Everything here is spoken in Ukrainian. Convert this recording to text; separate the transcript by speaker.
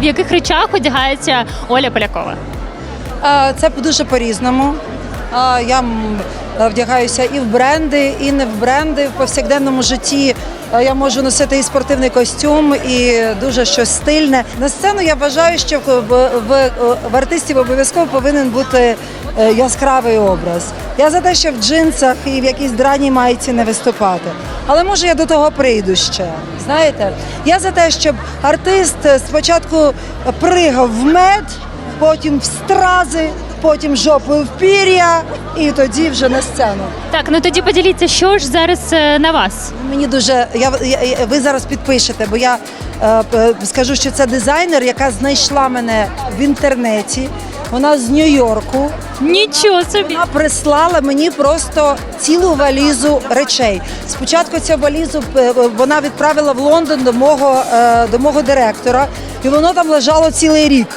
Speaker 1: В яких речах одягається Оля Полякова?
Speaker 2: Це дуже по-різному. Я вдягаюся і в бренди, і не в бренди. В повсякденному житті я можу носити і спортивний костюм, і дуже щось стильне. На сцену я вважаю, що в, в, в, артистів обов'язково повинен бути е, яскравий образ. Я за те, що в джинсах і в якійсь драній майці не виступати. Але може я до того прийду ще. Знаєте, я за те, щоб артист спочатку пригав в мед, потім в стрази, потім жопою в пір'я, і тоді вже на сцену.
Speaker 1: Так, ну тоді поділіться, що ж зараз е, на вас?
Speaker 2: Мені дуже я, я- я- ви зараз підпишете, бо я е, скажу, що це дизайнер, яка знайшла мене в інтернеті. Вона з Нью-Йорку.
Speaker 1: Нічого собі.
Speaker 2: Вона прислала мені просто цілу валізу речей. Спочатку цю валізу е, вона відправила в Лондон до мого, е, до мого директора, і воно там лежало цілий рік.